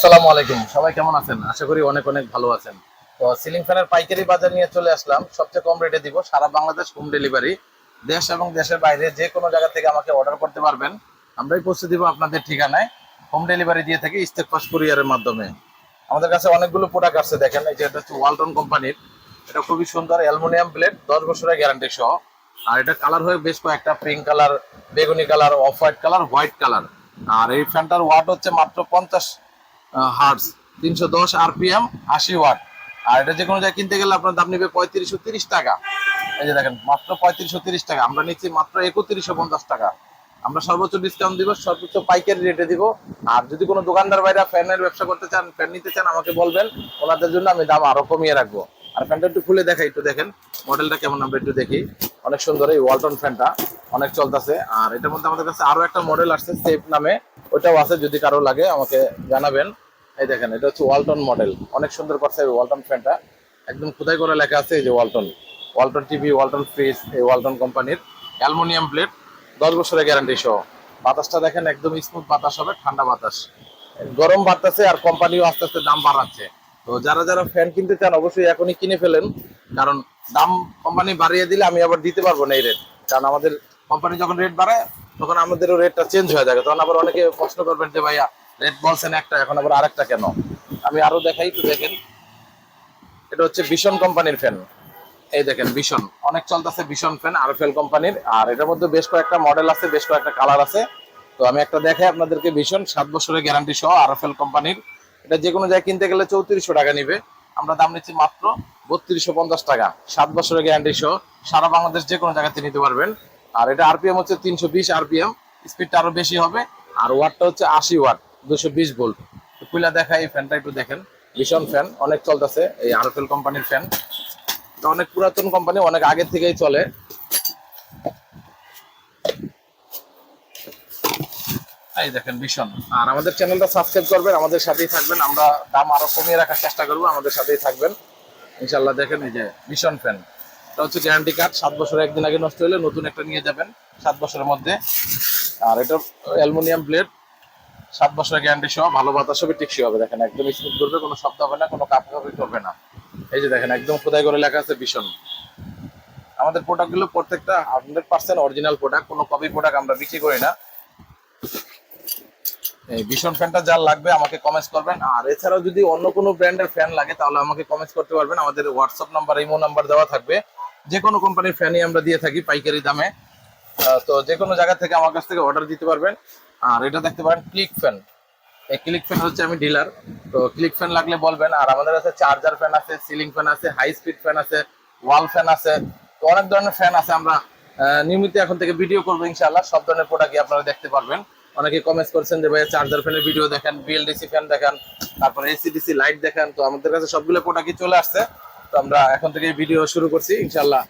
আসসালামু আলাইকুম। সবাই কেমন আছেন? আশা করি অনেক অনেক ভালো আছেন। তো সিলিং ফ্যানের পাইকারি বাজার নিয়ে চলে আসলাম। সবচেয়ে কম রেটে দিব। সারা বাংলাদেশ হোম ডেলিভারি দেশ এবং দেশের বাইরে যে কোনো জায়গা থেকে আমাকে অর্ডার করতে পারবেন। আমরাই পৌঁছে দিব আপনাদের ঠিকানায়। হোম ডেলিভারি দিয়ে থাকি ইস্তেক পাস কুরিয়ারের মাধ্যমে। আমাদের কাছে অনেকগুলো প্রোডাক্ট আছে, দেখেন, এই যে এটা হচ্ছে ওয়ালটন কোম্পানির এটা খুবই সুন্দর অ্যালুমিনিয়াম প্লেট দশ বছরের গ্যারান্টি সহ। আর এটা কালার হয়ে বেশ কয়েকটা পিঙ্ক কালার বেগুনি colour off white colour white colour আর এই ফ্যানটার ওয়াট হচ্ছে মাত্র পঞ্চাশ হার্টস তিনশো দশ আরপিএম আশি ওয়াট আর এটা যে কোনো জায়গায় কিনতে গেলে আপনার দাম নেবে পঁয়ত্রিশশো তিরিশ টাকা। এই যে দেখেন, মাত্র পঁয়ত্রিশশো তিরিশ টাকা। আমরা নিচ্ছি মাত্র একত্রিশশো পঞ্চাশ টাকা। আমরা সর্বোচ্চ ডিসকাউন্ট দিব, সর্বোচ্চ পাইকারি রেটে দিব। আর যদি কোনো দোকানদার বাইরে ফ্যানের ব্যবসা করতে চান ফ্যান নিতে চান, আমাকে বলবেন। ওনাদের জন্য আমি দাম আরও কমিয়ে রাখব। আর ফ্যানটা একটু খুলে দেখাই, একটু দেখেন। মডেলটা কেমন আমরা একটু দেখি। অনেক সুন্দর এই ওয়ালটন ফ্যানটা অনেক চলতেছে। আর এটার মধ্যে আমাদের কাছে আরও একটা মডেল আসছে সেফ নামে। ওটাও আছে, যদি কারও লাগে, আমাকে জানাবেন। এই দেখেন, এটা হচ্ছে ওয়ালটন মডেল অনেক সুন্দর করছে ওয়ালটন ফ্যানটা একদম খোদাই করে লেখা আছে এই যে Walton Walton TV Walton fridge এই ওয়ালটন কোম্পানির অ্যালুমিনিয়াম প্লেট দশ বছরের গ্যারান্টি সহ। বাতাসটা দেখেন, একদম স্মুথ বাতাস হবে, ঠান্ডা বাতাস। গরম বাড়তেছে আর কোম্পানিও আস্তে আস্তে দাম বাড়াচ্ছে। তো যারা যারা ফ্যান কিনতে চান, অবশ্যই এখনই কিনে ফেলেন। কারণ দাম কোম্পানি বাড়িয়ে দিলে আমি আবার দিতে পারব না এই রেট কারণ আমাদের কোম্পানি যখন রেট বাড়ায়, তখন আমাদেরও রেটটা চেঞ্জ হয়ে যাবে তখন আবার অনেকে প্রশ্ন করবেন যে, ভাইয়া রেট বলছেন একটা, এখন আবার আরেকটা কেন? আমি আরও দেখাই, একটু দেখেন। এটা হচ্ছে ভীষণ কোম্পানির ফ্যান এই দেখেন ভীষণ অনেক চলতেছে ভীষণ ফ্যান আরএফএল কোম্পানির আর এটার মধ্যে বেশ কয়েকটা মডেল আছে, বেশ কয়েকটা কালার আছে। তো আমি একটা দেখাই আপনাদেরকে ভীষণ সাত বছরের গ্যারান্টি সহ আরএফএল কোম্পানির এটা যে কোনো জায়গায় কিনতে গেলে চৌত্রিশশো টাকা নিবে। আমরা দাম নিচ্ছি মাত্র বত্রিশশো পঞ্চাশ টাকা। সাত বছরের গ্যারান্টি সহ সারা বাংলাদেশ যে কোনো জায়গাতে নিতে পারবেন। আর এটা আরপিএম হচ্ছে তিনশো বিশ আরপিএম স্পিডটা আরও বেশি হবে। আর ওয়াটটা হচ্ছে আশি ওয়াট দুশো বিশ ভোল্ট কুইলা দেখা এই ফ্যানটা একটু দেখেন। ভীষণ ফ্যান অনেক চলতেছে। এই আরফেল কোম্পানির ফ্যান অনেক পুরাতন কোম্পানি অনেক আগের থেকেই চলে। এই দেখেন ভীষণ। আর আমাদের চ্যানেলটা সাবস্ক্রাইব করবেন, আমাদের সাথেই থাকবেন। আমরা দাম আরও কমিয়ে রাখার চেষ্টা করব, আমাদের সাথেই থাকবেন। ইনশাল্লাহ দেখেন এই যে ভীষণ ফ্যান এটা হচ্ছে গ্যারান্টি কার্ড সাত বছর একদিন আগে নষ্ট হলে নতুন একটা নিয়ে যাবেন, সাত বছরের মধ্যে। আর এটা অ্যালুমিনিয়াম প্লেট সাত বছরের গ্যারান্টি সহ, ভালো বাতাস হবে, টিকসই হবে। দেখেন একদম স্মুথ করবে, কোনো শব্দ হবে না, কোনো কাপড় করবে না। এই যে দেখেন, একদম খোদাই করে লেখা আছে, ভীষণ। আমাদের প্রোডাক্টগুলো প্রত্যেকটা হান্ড্রেড পার্সেন্ট অরিজিনাল প্রোডাক্ট কোনো কপি প্রোডাক্ট আমরা বিক্রি করি না। ভীষণ ফ্যানটা যার লাগবে আমাকে কমেন্টস করবেন। আর এছাড়াও যদি অন্য কোনো ব্র্যান্ডের ফ্যান লাগে, তাহলে আমাকে কমেন্টস করতে পারবেন। আমাদের হোয়াটসঅ্যাপ নাম্বার ইমো নাম্বার দেওয়া থাকবে। যে কোনো কোম্পানির ফ্যানই আমরা দিয়ে থাকি পাইকারি দামে। তো যে কোনো জায়গা থেকে আমার কাছ থেকে অর্ডার দিতে পারবেন। আর এটা দেখতে পারেন ক্লিক ফ্যান এই ক্লিক ফ্যান হচ্ছে আমি ডিলার তো ক্লিক ফ্যান লাগলে বলবেন। আর আমাদের কাছে চার্জার ফ্যান আছে সিলিং ফ্যান আছে হাই স্পিড ফ্যান আছে ওয়াল ফ্যান আছে। তো অনেক ধরনের ফ্যান আছে আমরা নিয়মিত এখন থেকে ভিডিও করব ইনশাআল্লাহ। সব ধরনের প্রোডাক্টই আপনারা দেখতে পারবেন। অনেকে কমেন্টস করছেন যে ভাই চার্জার ফ্যানের ভিডিও দেখেন বিএলডিসি ফ্যান দেখেন, তারপরে এসিডিসি লাইট দেখেন, তো আমাদের কাছে সবগুলো প্রোডাক্টই চলে আসছে। তো আমরা এখন থেকে ভিডিও শুরু করছি, ইনশাআল্লাহ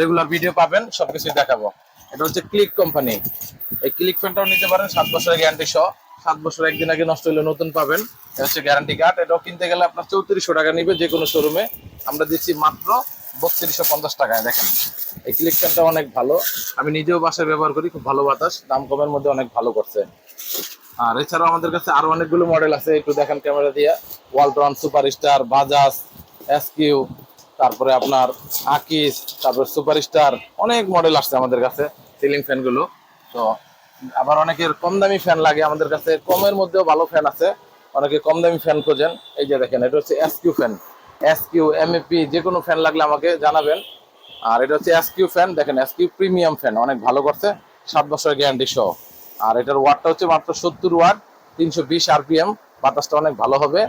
রেগুলার ভিডিও পাবেন, সবকিছুই দেখাবো। এটা হচ্ছে ক্লিক কোম্পানি এই ক্লিক ফ্যানটাও নিতে পারেন, সাত বছরের গ্যারান্টি সহ। সাত বছর একদিন আগে নষ্ট হলে নতুন পাবেন, এটা হচ্ছে গ্যারান্টি কার্ড এটাও কিনতে গেলে আপনার চৌত্রিশশো টাকা নিবে যে কোনো শোরুমে আমরা দিচ্ছি মাত্র বত্রিশশো পঞ্চাশ টাকায়, দেখেন। এই ক্লিক ফ্যানটা অনেক ভালো। আমি নিজেও বাসায় ব্যবহার করি খুব ভালো বাতাস। দাম কমের মধ্যে অনেক ভালো করছে। আর এছাড়াও আমাদের কাছে আরও অনেকগুলো মডেল আছে একটু দেখেন ক্যামেরা দিয়ে। ওয়ালটন সুপারস্টার বাজাজ এসকিউ তারপরে আপনার আকিস তারপরে সুপারস্টার অনেক মডেল আসছে আমাদের কাছে সিলিং ফ্যানগুলো তো আবার অনেকের কম দামি ফ্যান লাগে আমাদের কাছে কমের মধ্যেও ভালো ফ্যান আছে। অনেকে কম দামি ফ্যান খোঁজেন। এই যে দেখেন এটা হচ্ছে এসকিউ ফ্যান এসকিউ এমএপি যে কোনো ফ্যান লাগলে আমাকে জানাবেন। আর এটা হচ্ছে এসকিউ ফ্যান দেখেন এসকিউ প্রিমিয়াম ফ্যান অনেক ভালো করছে, সাত বছরের গ্যারান্টি সহ। আর এটার ওয়াটটা হচ্ছে মাত্র সত্তর ওয়াট তিনশো বিশ আরপিএম বাতাসটা অনেক ভালো হবে।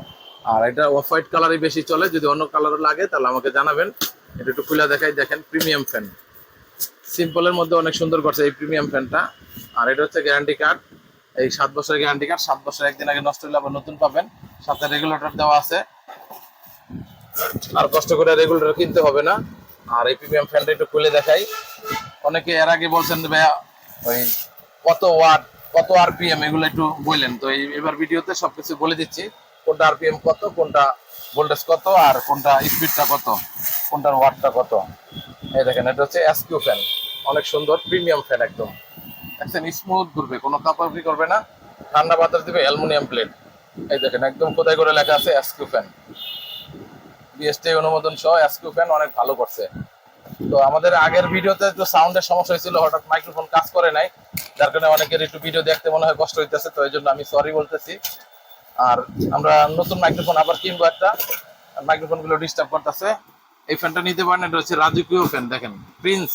আর এটা অফ হোয়াইট কালারই বেশি চলে, যদি অন্য কালারও লাগে, তাহলে আমাকে জানাবেন। এটা একটু খুলে দেখাই, দেখেন প্রিমিয়াম ফ্যান সিম্পলের মধ্যে অনেক সুন্দর করছে এই প্রিমিয়াম ফ্যানটা আর এটা হচ্ছে গ্যারান্টি কার্ড এই সাত বছরের গ্যারান্টি কার্ড সাত বছর একদিন আগে নষ্ট হলে আবার নতুন পাবেন। সাথে রেগুলেটর দেওয়া আছে। আর কষ্ট করে রেগুলেটর কিনতে হবে না। আর এই প্রিমিয়াম ফ্যানটা একটু খুলে দেখাই। অনেকে এর আগে বলছেন ভাইয়া, ওই কত ওয়াট কত আরপিএম এগুলো একটু বললেন। তো এই, এবার ভিডিওতে সবকিছু বলে দিচ্ছি, কোনটা আরপিএম কত, কোনটা ভোল্টেজ কত, আর কোনটা স্পিডটা কত, কোনটার ওয়াটটা কত। এই দেখেন, এটা হচ্ছে এসকিউ ফ্যান অনেক সুন্দর প্রিমিয়াম ফ্যান একদম। দেখছেন স্মুথ ঘুরবে, কোনো কাপাকি করবে না। ঠান্ডা বাতাস দিবে, অ্যালুমিনিয়াম প্লেট এই দেখেন, একদম কোথায় করে লেখা আছে এসকিউ ফ্যান বিএসটি অনুমোদন সহ এসকিউ ফ্যান অনেক ভালো করছে। তো আমাদের আগের ভিডিওতে তো সাউন্ডের সমস্যা হয়েছিল, হঠাৎ মাইক্রোফোন কাজ করে নাই। যার কারণে অনেকের একটু ভিডিও দেখতে মনে হয় কষ্ট হইতেছে, তো এই জন্য আমি সরি বলতেছি। আর আমরা নতুন মাইক্রোফোন আবার কিনবো একটা। মাইক্রোফোনগুলো ডিস্টার্ব করতেছে। এই ফ্যানটা নিতে পারেন, এটা হচ্ছে রাজকীয় ফ্যান দেখেন। প্রিন্স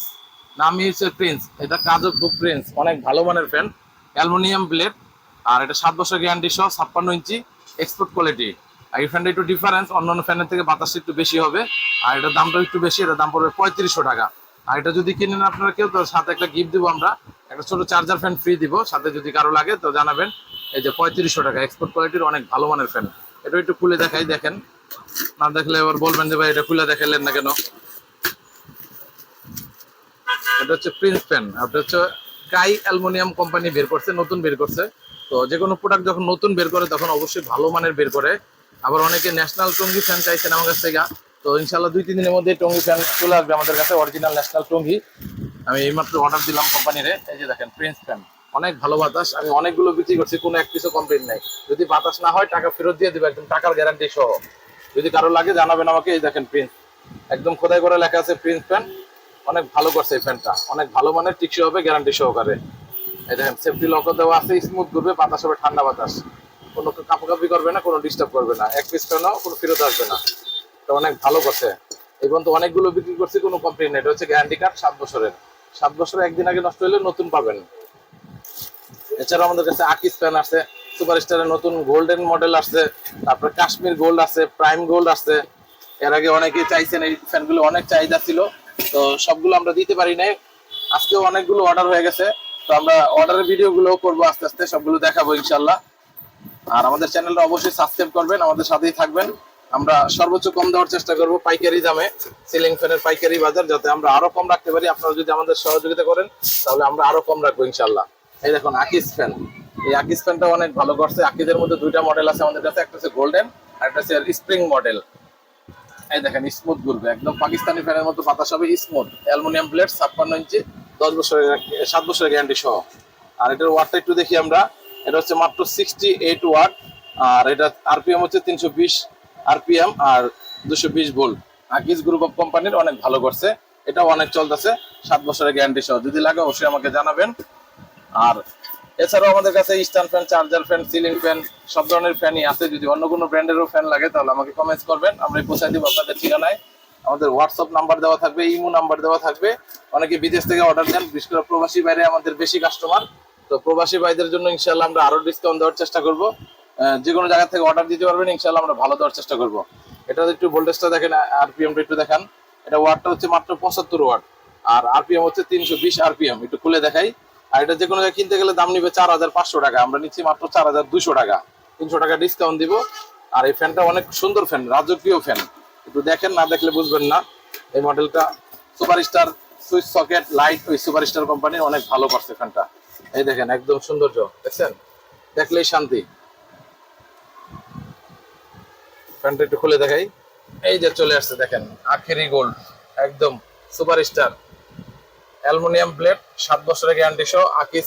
নামই হচ্ছে প্রিন্স এটা কাজক প্রিন্স অনেক ভালো মানের ফ্যান অ্যালুমিনিয়াম ব্লেড আর এটা সাত বছর গ্যারান্টি সহ ছাপ্পান্ন ইঞ্চি এক্সপোর্ট কোয়ালিটি আর এই ফ্যানটা একটু ডিফারেন্স অন্যান্য ফ্যানের থেকে বাতাসটা একটু বেশি হবে। আর এটার দামটা একটু বেশি, এটার দাম পড়বে পঁয়ত্রিশশো টাকা। আর এটা যদি কিনেন আপনারা কেউ, তো সাথে একটা গিফট দিব আমরা। একটা ছোট চার্জার ফ্যান ফ্রি দিব, সাথে যদি কারও লাগে, তো জানাবেন। এই যে পঁয়ত্রিশশো টাকা এক্সপোর্ট কোয়ালিটির অনেক ভালো মানের ফ্যান এটা একটু খুলে দেখাই, দেখেন। না দেখলে এবার বলবেন যে, ভাই, এটা খুলে দেখাইলেন না কেন? এটা হচ্ছে প্রিন্স ফ্যান এটা হচ্ছে কাই অ্যালুমিনিয়াম কোম্পানি বের করছে, নতুন বের করছে। তো যে কোনো প্রোডাক্ট যখন নতুন বের করে, তখন অবশ্যই ভালো মানের বের করে। আবার অনেকে ন্যাশনাল টঙ্গি ফ্যান চাইছেন আমার কাছ থেকে। তো ইনশাল্লাহ দুই, তিন দিনের মধ্যে টঙ্গি ফ্যান চলে আসবে আমাদের কাছে অরিজিনাল ন্যাশনাল টঙ্গি। আমি এইমাত্র অর্ডার দিলাম কোম্পানিরে এই যে দেখেন প্রিন্স ফ্যান অনেক ভালো বাতাস। আমি অনেকগুলো বিক্রি করছি, কোনো এক পিছু কমপ্লেন নাই। যদি বাতাস না হয়, টাকা ফেরত দিয়ে দেবে একদম, টাকার গ্যারান্টি সহ। যদি কারও লাগে, জানাবেন আমাকে। এই দেখেন প্রিন্স একদম খোদাই করে লেখা আছে প্রিন্স ফ্যান অনেক ভালো করছে এই ফ্যানটা অনেক ভালো মানের, টিকসই হবে গ্যারান্টি সহকারে। এই দেখেন সেফটি লক দেওয়া আছে স্মুথ ঘুরবে, বাতাস হবে, ঠান্ডা বাতাস। কোনো কাপাকাপি করবে না, কোনো ডিস্টার্ব করবে না। এক পিস ফ্যানও কোনো ফেরত আসবে না। তো অনেক ভালো করছে। এবং তো অনেকগুলো বিক্রি করছি, কোনো কমপ্লেন নেই। হচ্ছে গ্যারান্টি কার্ড সাত বছরের। সাত বছরের একদিন আগে নষ্ট হলে নতুন পাবেন। এছাড়াও আমাদের কাছে আকিস ফ্যান আছে সুপারস্টারের নতুন গোল্ডেন মডেল আসছে, তারপরে কাশ্মীর গোল্ড আছে প্রাইম গোল্ড আছে এর আগে অনেকে চাইছেন এই ফ্যানগুলো অনেক চাহিদা ছিল। তো সবগুলো আমরা দিতে পারি নাই। আজকেও অনেকগুলো অর্ডার হয়ে গেছে। তো আমরা অর্ডারের ভিডিও গুলো করব, আস্তে আস্তে সবগুলো দেখাবো ইনশাল্লাহ আর আমাদের চ্যানেলটা অবশ্যই সাবস্ক্রাইব করবেন, আমাদের সাথেই থাকবেন। আমরা সর্বোচ্চ কম দেওয়ার চেষ্টা করব পাইকারি দামে সিলিং ফ্যানের পাইকারি বাজার, যাতে আমরা আরও কম রাখতে পারি। আপনারা যদি আমাদের সহযোগিতা করেন, তাহলে আমরা আরও কম রাখব ইনশাল্লাহ এই দেখুন আকিস ফ্যান এই আকিস ফ্যানটা অনেক ভালো করছে। আকিজের মধ্যে দুইটা মডেল আছে আমাদের কাছে, একটা হচ্ছে গোল্ডেন আর একটা হচ্ছে স্প্রিং মডেল এই দেখেন স্মুথ ঘুরবে, একদম পাকিস্তানি ফ্যানের মতো বাতাস হবে স্মুথ অ্যালুমিনিয়াম প্লেট ছাপ্পান্ন ইঞ্চি, দশ বছরের, সাত বছরের গ্যারান্টি সহ। আর এটার ওয়াটটা একটু দেখি আমরা। এটা হচ্ছে মাত্র সিক্সটি এইট ওয়াট আর এটা আরপিএম হচ্ছে তিনশো বিশ আরপিএম আর দুশো বিশ ভোল্ট। আকিজ গ্রুপ অফ কোম্পানির অনেক ভালো করছে, এটাও অনেক চলতেছে, সাত বছরের গ্যারান্টি সহ। যদি লাগে অবশ্যই আমাকে জানাবেন। আর এছাড়াও আমাদের কাছে stand fan charger fan ceiling fan সব ধরনের ফ্যানই আছে। যদি অন্য কোনো ব্র্যান্ডেরও ফ্যান লাগে, তাহলে আমাকে কমেন্টস করবেন আমরা পৌঁছাই দিব আপনাদের ঠিকানায়। আমাদের হোয়াটসঅ্যাপ নাম্বার দেওয়া থাকবে ইমো নাম্বার দেওয়া থাকবে। অনেকে বিদেশ থেকে অর্ডার দেন, বিশেষ করে প্রবাসী বাইরে আমাদের বেশি কাস্টমার তো প্রবাসী ভাইদের জন্য ইনশাল্লাহ আমরা আরও ডিসকাউন্ট দেওয়ার চেষ্টা করব। যে কোনো জায়গা থেকে অর্ডার দিতে পারবেন ইনশাল্লাহ আমরা ভালো দেওয়ার চেষ্টা করব। এটা একটু ভোল্টেজটা দেখেন আরপিএমটা একটু দেখান। এটা ওয়াটটা হচ্ছে মাত্র পঁচাত্তর ওয়াট আর আরপিএম হচ্ছে তিনশো বিশ আরপিএম একটু খুলে দেখাই। আর এটা যে কোনো জায়গায় কিনতে গেলে দাম নিবে চার হাজার পাঁচশো টাকা। আমরা নিচ্ছি মাত্র চার হাজার দুশো টাকা। তিনশো টাকা ডিসকাউন্ট দিব। আর এই ফ্যানটা অনেক সুন্দর ফ্যান রাজকীয় ফ্যান একটু দেখেন, না দেখলে বুঝবেন না। এই মডেলটা super star switch socket light ওই সুপার স্টার কোম্পানির অনেক ভালো করছে ফ্যানটা এই দেখেন, একদম সৌন্দর্য, দেখছেন? দেখলেই শান্তি। ফ্যানটা একটু খুলে দেখাই। এই যে চলে আসছে, দেখেন, আখেরি গোল্ড একদম সুপার স্টার অ্যালুমিনিয়াম প্লেট সাত বছরের গ্যারান্টি সহ আকিস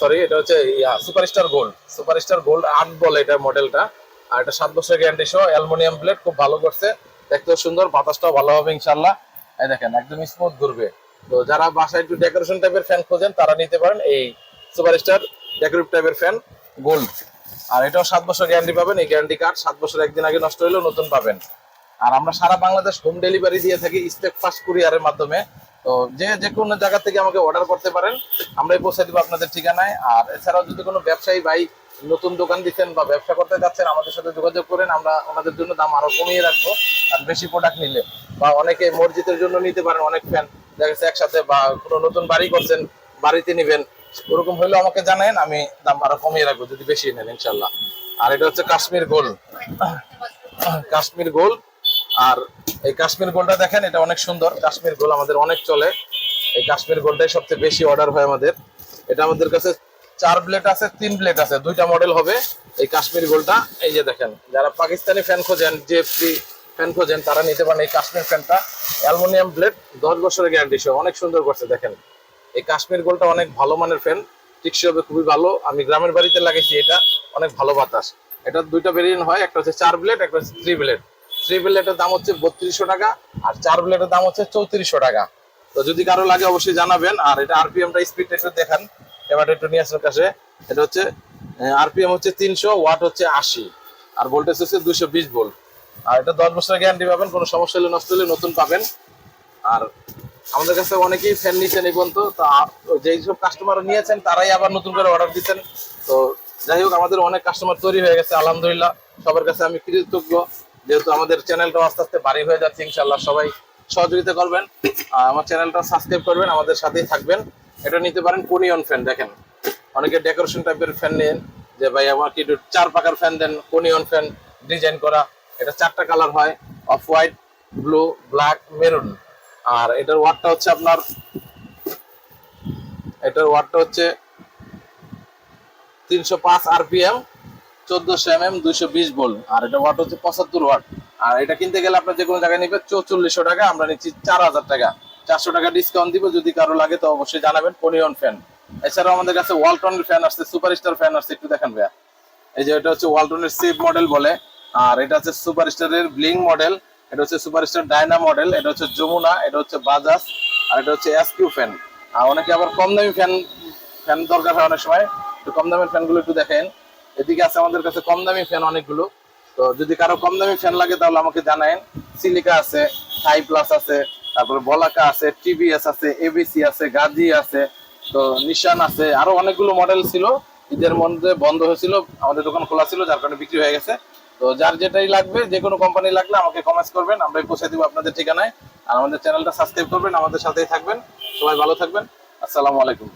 সরি এটা হচ্ছে, yeah superstar gold superstar gold আট বলে এটা মডেলটা আর এটা সাত বছরের গ্যারান্টি সহ অ্যালুমিনিয়াম প্লেট খুব ভালো করছে। দেখতেও সুন্দর, বাতাসটাও ভালো হবে ইনশাল্লাহ এই দেখেন, একদম স্মুথ ঘুরবে। তো যারা বাসায় একটু ডেকোরেশন টাইপের ফ্যান খোঁজেন, তারা নিতে পারেন এই সুপারস্টার ডেকোরেটিভ টাইপের ফ্যান গোল্ড আর এটাও সাত বছর গ্যারান্টি পাবেন, এই গ্যারান্টি কার্ড সাত বছর একদিন আগে নষ্ট হলেও নতুন পাবেন। আর আমরা সারা বাংলাদেশ হোম ডেলিভারি দিয়ে থাকি স্টেপ ফাস্ট কুরিয়ারের মাধ্যমে। তো যে যে কোনো জায়গা থেকে আমাকে অর্ডার করতে পারেন, আমরাই পৌঁছে দেবো আপনাদের ঠিকানায়। আর এছাড়াও যদি কোনো ব্যবসায়ী ভাই নতুন দোকান দিচ্ছেন বা ব্যবসা করতে যাচ্ছেন, আমাদের সাথে যোগাযোগ করেন, আমরা ওনাদের জন্য দাম আরও কমিয়ে রাখব, আর বেশি প্রোডাক্ট নিলে। বা অনেকে মসজিদের জন্য নিতে পারেন অনেক ফ্যান দেখা যাচ্ছে একসাথে বা কোনো নতুন বাড়ি করছেন, বাড়িতে নিবেন, ওরকম হলেও আমাকে জানেন আমি দাম আরও কমিয়ে রাখব, যদি বেশি নেন, ইনশাল্লাহ। আর এটা হচ্ছে কাশ্মীর গোল কাশ্মীর গোল আর এই কাশ্মীর গোলটা দেখেন, এটা অনেক সুন্দর। কাশ্মীর গোল আমাদের অনেক চলে। এই কাশ্মীর গোলটাই সবচেয়ে বেশি অর্ডার হয় আমাদের। এটা আমাদের কাছে চার প্লেট আছে, তিন প্লেট আছে, দুইটা মডেল হবে এই কাশ্মীর গোলটা এই যে দেখেন, যারা পাকিস্তানি ফ্যান খোঁজেন জেএফসি ফ্যান খোঁজেন, তারা নিতে পারেন এই কাশ্মীর ফ্যানটা অ্যালুমিনিয়াম ব্লেড, দশ বছরের গ্যারান্টি সহ অনেক সুন্দর করছে, দেখেন। এই কাশ্মীর গোলটা অনেক ভালো মানের ফ্যান টিকসই হবে, খুবই ভালো। আমি গ্রামের বাড়িতে লাগাইছি এটা, অনেক ভালো বাতাস। এটা দুইটা ভেরিয়েন্ট হয়, একটা হচ্ছে চার ব্লেড একটা হচ্ছে থ্রি ব্লেড থ্রি ব্লেডের দাম হচ্ছে বত্রিশশো টাকা, আর চার ব্লেডের দাম হচ্ছে চৌত্রিশশো টাকা। তো যদি কারও লাগে অবশ্যই জানাবেন, আর এটা আরপিএমটা স্পিডটা একটু দেখান। এবার একটু নিয়ে আসেন কাছে। এটা হচ্ছে আরপিএম হচ্ছে তিনশো ওয়াট হচ্ছে আশি। আর ভোল্টেজ হচ্ছে দুশো বিশ ভোল্ট আর এটা দশ বছরের গ্যারান্টি পাবেন, কোনো সমস্যা হলে নষ্ট হলে নতুন পাবেন। আর আমাদের কাছে অনেকেই ফ্যান নিচ্ছেন এই পর্যন্ত, তা যেই সব কাস্টমার নিয়েছেন, তারাই আবার নতুন করে অর্ডার দিচ্ছেন। তো যাই হোক, আমাদের অনেক কাস্টমার তৈরি হয়ে গেছে, আলহামদুলিল্লাহ। সবার কাছে আমি কৃতজ্ঞ, যেহেতু আমাদের চ্যানেলটা আস্তে আস্তে বাড়ি হয়ে যাচ্ছে ইনশাল্লাহ সবাই সহযোগিতা করবেন। আমার চ্যানেলটা সাবস্ক্রাইব করবেন, আমাদের সাথেই থাকবেন। এটা নিতে পারেন কোনিয়ন ফ্যান দেখেন। অনেকে ডেকোরেশন টাইপের ফ্যান নেন, যে ভাই আমাকে একটু চার পাকার ফ্যান দেন কোনিয়ন ফ্যান ডিজাইন করা। এটা চারটা কালার হয়, off white, blue, black, maroon. আর এটার ওয়াটটা হচ্ছে আপনার, এটার ওয়াটটা হচ্ছে তিনশো পাঁচ আরপিএম, চোদ্দশো এম এম দুইশো বিশ ভোল্ট। আর এটা ওয়াট হচ্ছে পঁচাত্তর ওয়াট আর এটা কিনতে গেলে আপনার যে কোনো জায়গায় নিবে চৌচল্লিশশো টাকা, আমরা নিচ্ছি চার হাজার টাকা। চারশো টাকা ডিসকাউন্ট দিব, যদি কারও লাগে তো অবশ্যই জানাবেন পনিয়ন ফ্যান এছাড়াও আমাদের কাছে ওয়ালটনের ফ্যান আসছে সুপারস্টার ফ্যান আসছে, একটু দেখেন ভাইয়া। এই যে এটা হচ্ছে ওয়ালটনের সেফ মডেল বলে। আর এটা হচ্ছে সুপার সুপারস্টারের ব্লিং মডেল, এটা হচ্ছে সুপারস্টার ডায়না মডেল, এটা হচ্ছে যমুনা, এটা হচ্ছে বাজাজ, আর এটা হচ্ছে এসকিউ ফ্যান। আর অনেকে আবার কম দামি ফ্যান ফ্যান দরকার হয় অনেক সময়। তো কম দামের ফ্যানগুলো একটু দেখেন। এদিকে আছে আমাদের কাছে কম দামি ফ্যান অনেকগুলো। তো যদি কারও কম দামি ফ্যান লাগে তাহলে আমাকে জানায়েন। সিলিকা আছে হাই প্লাস আছে, তারপরে বলাকা আছে, টিভিএস আছে, এবিসি আছে, গাজি আছে, তো নিশান আছে। আরও অনেকগুলো মডেল ছিল। ঈদের মধ্যে বন্ধ হয়েছিল, আমাদের দোকান খোলা ছিল, যার কারণে বিক্রি হয়ে গেছে। তো যার যেটাই লাগবে, যে কোনো কোম্পানি লাগলে আমাকে কমেন্টস করবেন, আমরা পৌঁছে দিব আপনাদের ঠিকানায়। আর আমাদের চ্যানেলটা সাবস্ক্রাইব করবেন, আমাদের সাথেই থাকবেন। সবাই ভালো থাকবেন। আসসালামু আলাইকুম।